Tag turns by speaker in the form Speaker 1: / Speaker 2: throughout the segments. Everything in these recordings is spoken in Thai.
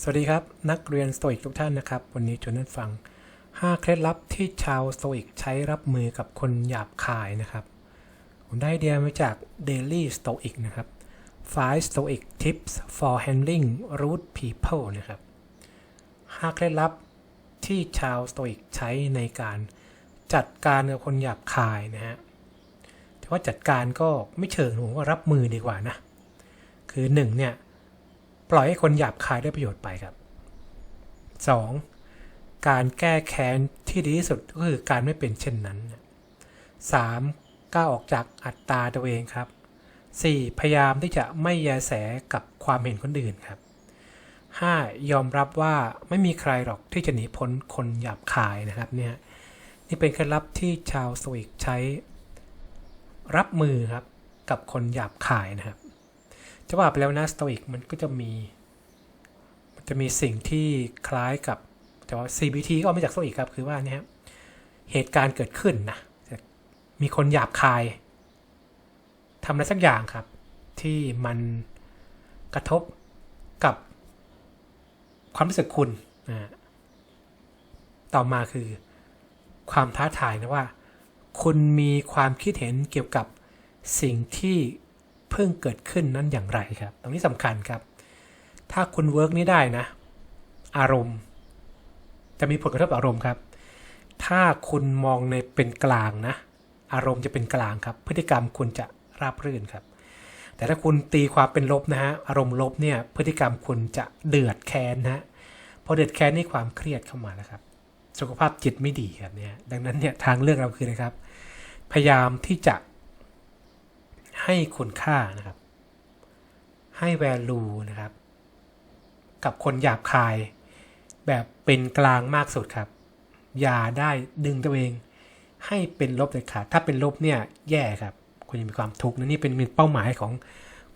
Speaker 1: สวัสดีครับ นักเรียนสโตอิกทุกท่านนะครับ วันนี้ชวนท่านฟัง 5 เคล็ดลับที่ชาวสโตอิกใช้รับมือกับคนหยาบคายนะครับ ผมได้ไอเดียมาจาก Daily Stoic นะครับ5 Stoic Tips for Handling Rude People นะครับ 5 เคล็ดลับที่ชาวสโตอิกใช้ในการจัดการกับคนหยาบคายนะฮะแต่ว่าจัดการก็ไม่เชิงผมว่ารับมือดีกว่านะ คือหนึ่งเนี่ย ปล่อยให้คนหยาบคายได้ประโยชน์ไปครับ 2. การแก้แค้นที่ดีที่สุดก็คือการไม่เป็นเช่นนั้น 3. ก้าวออกจากอัตตาตัวเองครับ 4. พยายามที่จะไม่แยแสกับความเห็นคนอื่นครับ 5. ยอมรับว่าไม่มีใครหรอกที่จะหนีพ้นคนหยาบคายนะครับเนี่ยนี่เป็นเคล็ดลับที่ชาวสวิกใช้ รับมือครับกับคนหยาบคายนะครับ จะว่าไปแล้วนะสโตอิกมันก็จะมี มันจะมีสิ่งที่คล้ายกับแต่ว่า CBT ก็มาจากสโตอิกครับ คือว่าเนี่ยเหตุการณ์เกิดขึ้นนะมีคนหยาบคายทำอะไรสักอย่างครับ ที่มันกระทบกับความรู้สึกคุณนะต่อมาคือความท้าทายนะว่า คุณมีความคิดเห็นเกี่ยวกับสิ่งที่ พิ่งเกิดขึ้นนั้นอย่างไรครับ ตรงนี้สำคัญครับ ถ้าคุณเวิร์กนี้ได้นะ อารมณ์ จะมีผลกระทบออารมณ์ครับ ถ้าคุณมองในเป็นกลางนะ อารมณ์จะเป็นกลางครับ พฤติกรรมคุณจะราบรื่นครับ แต่ถ้าคุณตีความเป็นลบนะฮะอารมณ์ลบเนี่ยพฤติกรรมคุณจะเดือดแค้นนะฮะพอเดือดแค้นนี่ความเครียดเข้ามาแล้วครับ สุขภาพจิตไม่ดีครับเนี่ยดังนั้นเนี่ยทางเลือกเราคือนะครับ พยายามที่จะ ให้คุณค่านะครับ ให้ value นะครับ กับคนหยาบคาย แบบเป็นกลางมากสุดครับ อย่าได้ดึงตัวเอง ให้เป็นลบเลยขาดถ้าเป็นลบเนี่ยแย่ครับคุณจะมีความทุกข์นะนี่เป็นเป้าหมายของ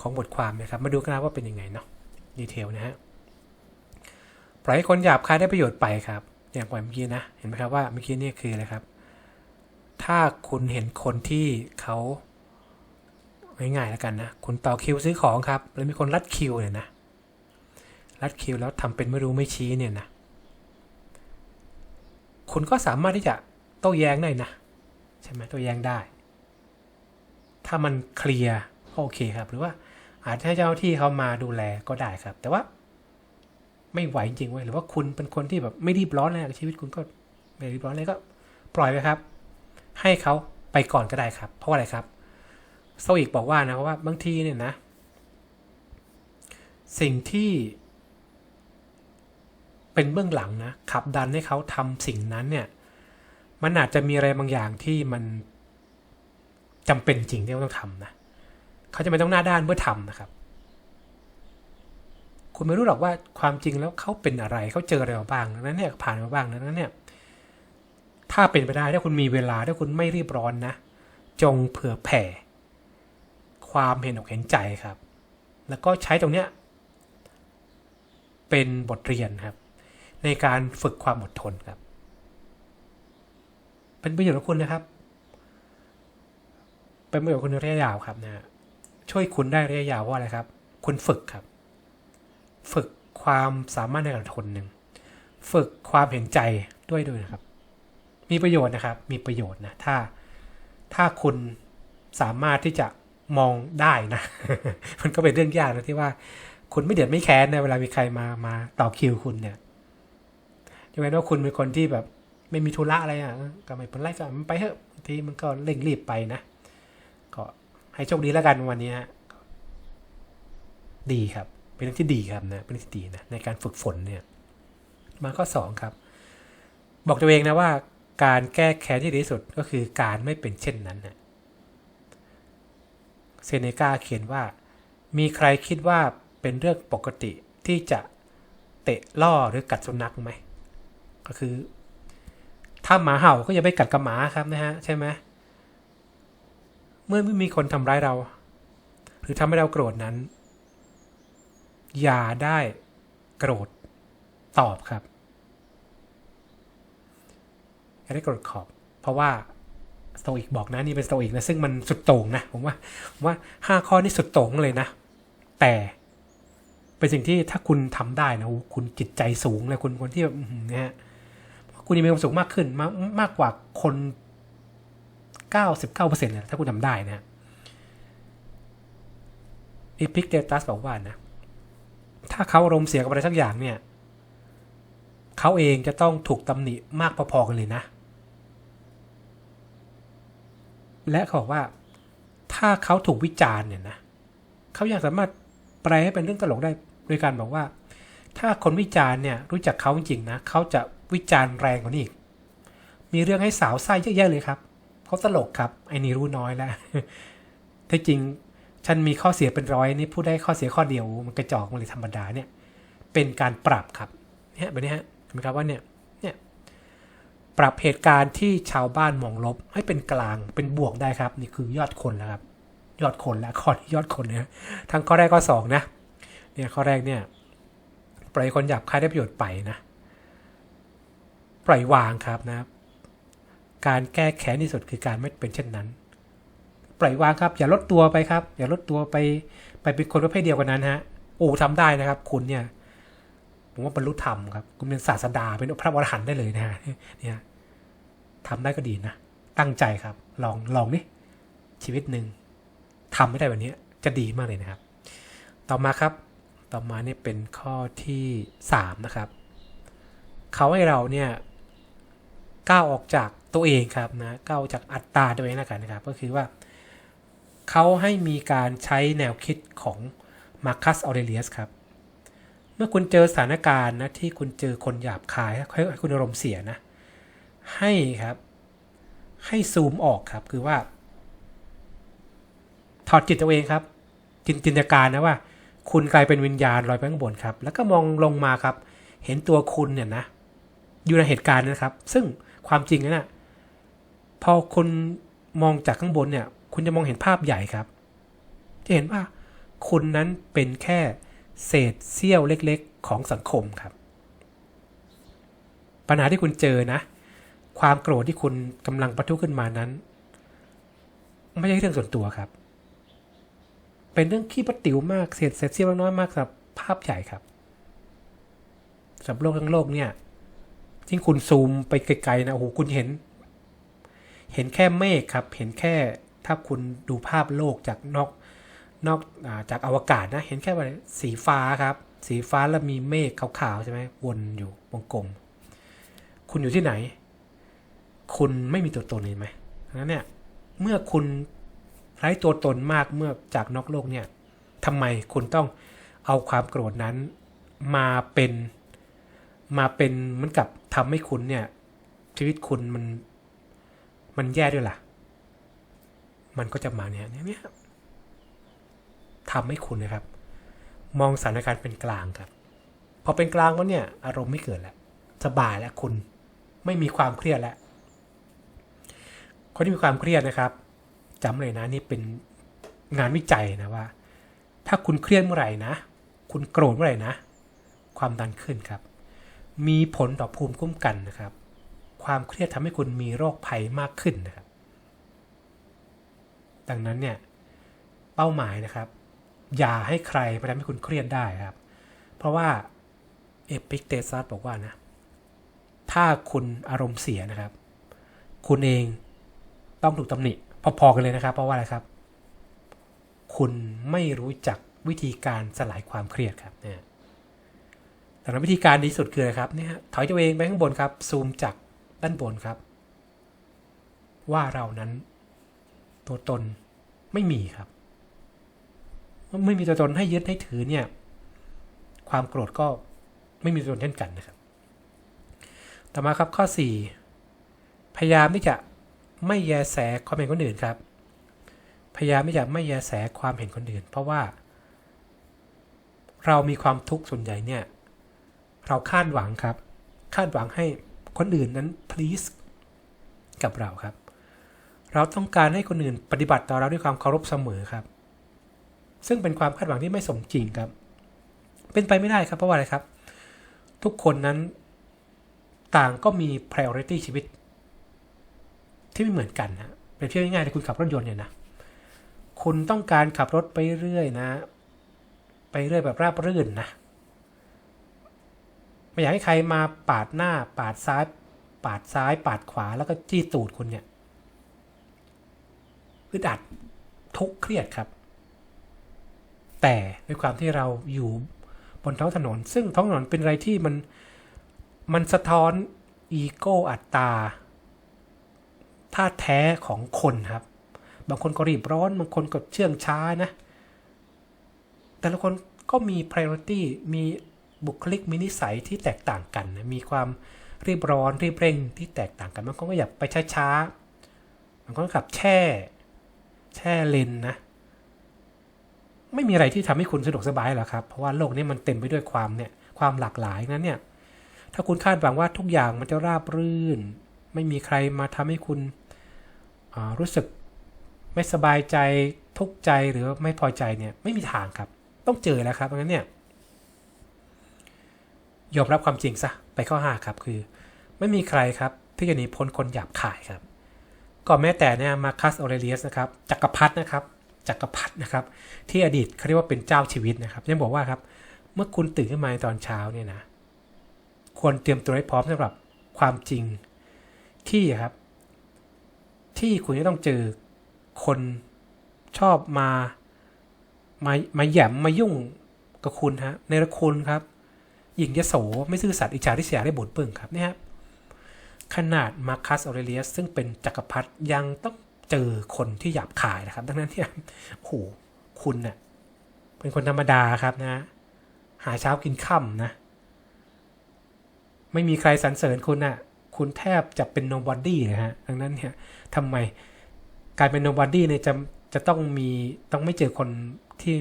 Speaker 1: ของบทความนะครับ มาดูกันนะว่าเป็นยังไงเนาะดีเทลนะฮะปล่อยให้คนหยาบคายได้ประโยชน์ไปครับ อย่างเมื่อกี้นะ เห็นไหมครับว่าเมื่อกี้นี่คืออะไรครับ ถ้าคุณเห็นคนที่เขา ง่ายๆแล้วกันนะ คุณต่อคิวซื้อของครับ แล้วมีคนรัดคิวเนี่ยนะ รัดคิวแล้วทำเป็นไม่รู้ไม่ชี้เนี่ยนะ คุณก็สามารถที่จะโต้แย้งได้นะ ใช่ไหมโต้แย้งได้ ถ้ามันเคลียร์ก็โอเคครับ หรือว่าอาจจะให้เจ้าที่เขามาดูแลก็ได้ครับ แต่ว่าไม่ไหวจริงๆเว้ยหรือว่าคุณเป็นคนที่แบบไม่รีบร้อนเลยชีวิตคุณก็ไม่รีบร้อนเลยก็ ปล่อยไปครับ ให้เขาไปก่อนก็ได้ครับ เพราะอะไรครับ โซอีกบอกว่านะว่าบางทีเนี่ยนะ สิ่งที่เป็นเบื้องหลังนะขับดันให้เขาทำสิ่งนั้นเนี่ย มันอาจจะมีอะไรบางอย่างที่มันจำเป็นจริงที่เขาต้องทำนะเขาจะไม่ต้องหน้าด้านเพื่อทำนะครับ คุณไม่รู้หรอกว่าความจริงแล้วเขาเป็นอะไรเขาเจออะไรมาบ้างนั้นเนี่ยผ่านมาบ้างนั้นเนี่ยถ้าเป็นไปได้ถ้าคุณมีเวลาถ้าคุณไม่รีบร้อนนะ จงเผื่อแผ่ ความเห็นอกเห็นใจครับ แล้วก็ใช้ตรงเนี้ยเป็นบทเรียนครับ ในการฝึกความอดทนครับ เป็นประโยชน์กับคุณนะครับ เป็นประโยชน์คุณระยะยาวครับนะช่วยคุณได้ระยะยาวว่าอะไรครับ คุณฝึกครับ ฝึกความสามารถในการทนหนึ่งฝึกความเห็นใจด้วยด้วยนะครับ มีประโยชน์นะครับ มีประโยชน์นะถ้าถ้าคุณสามารถที่จะ มองได้นะ มันก็เป็นเรื่องยากนะที่ว่า คุณไม่เดือดไม่แค้นนะเวลามีใครมามาต่อคิวคุณเนี่ยยกเว้นว่าคุณเป็นคนที่แบบไม่มีธุระอะไรอะก็ไม่เป็นไรก็มันไปเถอะทีมันก็เร่งรีบไปนะก็ให้โชคดีแล้วกันวันนี้ดีครับ เป็นเรื่องที่ดีครับนะเป็นเรื่องที่ดีนะในการฝึกฝนเนี่ย มาข้อสองครับ บอกตัวเองนะว่า การแก้แค้นที่ดีที่สุดก็คือการไม่เป็นเช่นนั้นนะ เซเนกาเขียนว่า มีใครคิดว่าเป็นเรื่องปกติที่จะเตะล่อหรือกัดสุนัขไหม ก็คือ ถ้าหมาเห่าก็อย่าไปกัดกับหมาครับนะฮะ ใช่ไหมเมื่อไม่มีคนทำร้ายเรา หรือทำให้เราโกรธนั้น อย่าได้โกรธตอบครับอย่าได้โกรธขอบ เพราะว่า สโตอิกบอกนะนี่เป็นสโตอิกนะซึ่งมันสุดโต่งนะผมว่าว่าห้าข้อนี่สุดโต่งเลยนะ แต่เป็นสิ่งที่ถ้าคุณทำได้นะคุณจิตใจสูงเลยคุณคนที่แบบอื้อหือนะฮะคุณจะมีความสุขมากขึ้นมากมากกว่าคนเก้าสิบเก้าเปอร์เซ็นต์ถ้าคุณทำได้นะฮะอีพิกเดตัสบอกว่านะ ถ้าเขาอารมณ์เสียกับอะไรสักอย่างเนี่ย เขาเองจะต้องถูกตำหนิมากพอๆกันเลยนะ และเขาบอกว่าถ้าเขาถูกวิจารณ์เนี่ยนะเขายังสามารถแปลให้เป็นเรื่องตลกได้โดยการบอกว่า ถ้าคนวิจารณ์เนี่ยรู้จักเขาจริงนะเขาจะวิจารณ์แรงกว่านี้อีกมีเรื่องให้สาวไส้เยอะแยะเลยครับเขาตลกครับไอ้นี่รู้น้อยแล้วแท้จริงฉันมีข้อเสียเป็นร้อยนี่พูดได้ข้อเสียข้อเดียวมันกระจอกมันเลยธรรมดาเนี่ยเป็นการปรับครับเนี่ยแบบนี้ฮะเห็นไหมครับว่าเนี่ย ปรับเหตุการณ์ที่ชาวบ้านมองลบให้เป็นกลางเป็นบวกได้ครับ นี่คือยอดคนแล้วครับ ยอดคนแล้วข้อยอดคนนะทั้งข้อแรกข้อสองนะเนี่ยข้อแรกเนี่ยปล่อยคนหยาบคายได้ประโยชน์ไปนะ ปล่อยวางครับนะการแก้แค้นที่สุดคือการไม่เป็นเช่นนั้น ปล่อยวางครับอย่าลดตัวไปครับ อย่าลดตัวไปไปเป็นคนประเภทเดียวกันนั้นฮะโอ้ทำได้นะครับ คุณเนี่ยผมว่าบรรลุธรรมครับ คุณเป็นศาสดาเป็นพระวรหันต์ได้เลยนะฮะเนี่ย ทำได้ก็ดีนะ ตั้งใจครับ ลองลองนี่ชีวิตหนึ่งทำไม่ได้แบบนี้จะดีมากเลยนะครับ ต่อมาครับ ต่อมาเนี่ยเป็นข้อที่สามนะครับ เขาให้เราเนี่ยก้าวออกจากตัวเองครับนะก้าวออกจากอัตตาตัวเองแล้วกันนะครับ ก็คือว่า เขาให้มีการใช้แนวคิดของมาร์คัสออเรเลียสครับ เมื่อคุณเจอสถานการณ์นะที่คุณเจอคนหยาบคายให้ให้คุณอารมณ์เสียนะ ให้ครับ ให้ซูมออกครับคือว่า ถอดจิตตัวเองครับ จินจินตนาการนะว่า คุณกลายเป็นวิญญาณลอยไปข้างบนครับ แล้วก็มองลงมาครับ เห็นตัวคุณเนี่ยนะ อยู่ในเหตุการณ์นะครับ ซึ่งความจริงน่ะพอคุณมองจากข้างบนเนี่ย คุณจะมองเห็นภาพใหญ่ครับ จะเห็นว่าคุณนั้นเป็นแค่เศษเสี้ยวเล็กๆของสังคมครับ ปัญหาที่คุณเจอนะ ความโกรธที่คุณกำลังประทุขึ้นมานั้น ไม่ใช่เรื่องส่วนตัวครับ เป็นเรื่องขี้ประติ๋วมากเศษเศษเสี้ยวน้อยมากสำหรับภาพใหญ่ครับสำหรับโลกทั้งโลกเนี่ยที่คุณซูมไปไกลๆนะโอ้โหคุณเห็น เห็นแค่เมฆครับ เห็นแค่ถ้าคุณดูภาพโลกจากนอกนอกอาจากอวกาศนะ เห็นแค่ว่าสีฟ้าครับ สีฟ้าแล้วมีเมฆขาวๆใช่ไหมวนอยู่วงกลม คุณอยู่ที่ไหน คุณไม่มีตัวตนเห็นไหมดังนั้นเนี่ยเมื่อคุณไร้ตัวตนมากเมื่อจากนอกโลกเนี่ยทำไมคุณต้องเอาความโกรธนั้นมาเป็นมาเป็นเหมือนกับทำให้คุณเนี่ย ชีวิตคุณมันมันแย่ด้วยล่ะ มันก็จะมาเนี่ยเนี่ยทำให้คุณนะครับ มองสถานการณ์เป็นกลางครับ พอเป็นกลางแล้วเนี่ย อารมณ์ไม่เกิดแล้วสบายแล้วคุณไม่มีความเครียดแล้ว คนที่มีความเครียดนะครับจำเลยนะนี่เป็นงานวิจัยนะว่า ถ้าคุณเครียดเมื่อไหร่นะ คุณโกรธเมื่อไหร่นะ ความดันขึ้นครับ มีผลต่อภูมิคุ้มกันนะครับ ความเครียดทำให้คุณมีโรคภัยมากขึ้นนะครับ ดังนั้นเนี่ยเป้าหมายนะครับ อย่าให้ใครมาทำให้คุณเครียดได้ครับ เพราะว่าเอพิกเตซัสบอกว่านะ ถ้าคุณอารมณ์เสียนะครับ คุณเอง ต้องถูกตำหนิพอๆกันเลยนะครับ เพราะว่าอะไรครับ คุณไม่รู้จักวิธีการสลายความเครียดครับเนี่ยดังนั้นวิธีการดีสุดคืออะไรครับเนี่ยถอยตัวเองไปข้างบนครับซูมจากด้านบนครับ ว่าเรานั้นตัวตนไม่มีครับไม่มีตัวตนให้ยึดให้ถือเนี่ย ความโกรธก็ไม่มีตัวตนเช่นกันนะครับ ต่อมาครับข้อ 4 พยายามที่จะ ไม่แยแสความเห็นคนอื่นครับ พยายามที่จะไม่แยแสความเห็นคนอื่น เพราะว่า เรามีความทุกข์ส่วนใหญ่เนี่ย เราคาดหวังครับ คาดหวังให้คนอื่นนั้น please กับเราครับ เราต้องการให้คนอื่นปฏิบัติต่อเราด้วยความเคารพเสมอครับ ซึ่งเป็นความคาดหวังที่ไม่สมจริงครับ เป็นไปไม่ได้ครับเพราะว่าอะไรครับ ทุกคนนั้นต่างก็มี priority ชีวิต ที่ไม่เหมือนกันนะเป็นเพียงง่ายๆที่คุณขับรถยนต์เนี่ยนะคุณต้องการขับรถไปเรื่อยนะ ไปเรื่อยแบบราบรื่นนะไม่อยากให้ใครมาปาดหน้า ปาดซ้าย ปาดซ้าย ปาดขวาแล้วก็จี้ตูดคุณเนี่ยอึดอัดทุกข์เครียดครับ แต่ด้วยความที่เราอยู่บนท้องถนน ซึ่งท้องถนนเป็นอะไรที่มันมันสะท้อนอีโก้อัตตา ท่าแท้ของคนครับ บางคนก็รีบร้อน บางคนก็เชื่องช้านะ แต่ละคนก็มี priority มีบุคลิกมีนิสัยที่แตกต่างกันนะมีความรีบร้อนรีบเร่งที่แตกต่างกัน บางคนก็อยากไปช้าๆ บางคนก็ขับแช่ แช่เลนนะ ไม่มีอะไรที่ทำให้คุณสะดวกสบายหรอกครับ เพราะว่าโลกนี้มันเต็มไปด้วยความเนี่ยความหลากหลายนั้นเนี่ย ถ้าคุณคาดหวังว่าทุกอย่างมันจะราบรื่น ไม่มีใครมาทำให้คุณ รู้สึกไม่สบายใจทุกข์ใจหรือไม่พอใจเนี่ยไม่มีทางครับ ต้องเจอแล้วครับเพราะงั้นเนี่ยยอมรับความจริงซะไปข้อห้าครับคือ ไม่มีใครครับที่จะหนีพ้นคนหยาบคายครับก็แม้แต่เนี่ยมาคัสออเรเลียสนะครับจักรพรรดินะครับจักรพรรดินะครับ ที่อดีตเขาเรียกว่าเป็นเจ้าชีวิตนะครับยังบอกว่าครับ เมื่อคุณตื่นขึ้นมาในตอนเช้าเนี่ยนะควรเตรียมตัวให้พร้อมสำหรับความจริงที่ครับ ที่คุณจะต้องเจอคนชอบมามามาแหย่มมายุ่งกับคุณฮะในละคุณครับหญิงยโสไม่ซื่อสัตย์อิจฉาริษยาได้บ่นเปิ่งครับเนี่ยครับขนาดมาคัสออเรเลียสซึ่งเป็นจักรพรรดิยังต้องเจอคนที่หยาบคายนะครับ ดังนั้นเนี่ยโอ้โหคุณเน่ะเป็นคนธรรมดาครับนะ หาเช้ากินค่ำนะ ไม่มีใครสรรเสริญคุณน่ะ คุณแทบจะเป็น nobody นะฮะดังนั้นเนี่ยทำไมการเป็น nobody เนี่ยจะจะต้องมีต้องไม่เจอคนที่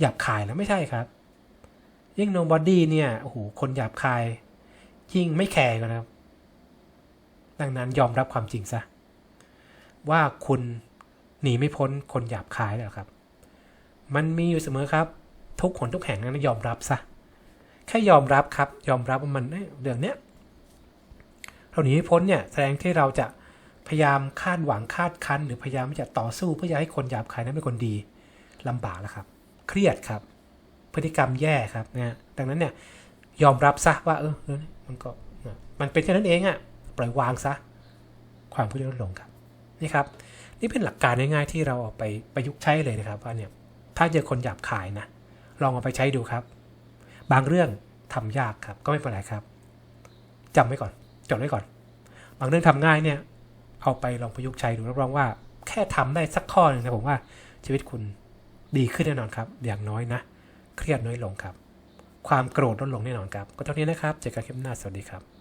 Speaker 1: หยาบคายแล้วไม่ใช่ครับ ยิ่ง nobody เนี่ยโอ้โหคนหยาบคาย ยิ่งไม่แคร์นะครับ ดังนั้นยอมรับความจริงซะว่าคุณหนีไม่พ้นคนหยาบคายแล้วครับ มันมีอยู่เสมอครับ ทุกคนทุกแห่งนั้นยอมรับซะแค่ยอมรับครับ ยอมรับว่ามันเอ้ยเรื่องเนี้ย เราหนีไม่พ้นเนี่ยแสดงที่เราจะพยายามคาดหวังคาดคั้น หรือพยายามที่จะต่อสู้เพื่อจะให้คนหยาบคายนั้นเป็นคนดีลำบากแล้วครับ เครียดครับ พฤติกรรมแย่ครับนะดังนั้นเนี่ยยอมรับซะว่าเออมันก็มันเป็นแค่นั้นเองอะ่ะปล่อยวางซะความพูดลดลงครับนี่ครับ นี่เป็นหลักการง่ายๆที่เราเอาไปประยุกต์ใช้เลยนะครับว่าเนี่ยถ้าเจอคนหยาบคายนะลองเอาไปใช้ดูครับ บางเรื่องทำยากครับก็ไม่เป็นไรครับจำไว้ก่อน จดไว้ก่อน บางเรื่องทำง่ายเนี่ย เอาไปลองประยุกต์ใช้ดูรับรองว่า แค่ทำได้สักข้อหนึ่งนะผมว่าชีวิตคุณดีขึ้นแน่นอนครับ อย่างน้อยนะ เครียดน้อยลงครับ ความโกรธลดลงแน่นอนครับ ก็เท่านี้นะครับ เจอกันคลิปหน้า สวัสดีครับ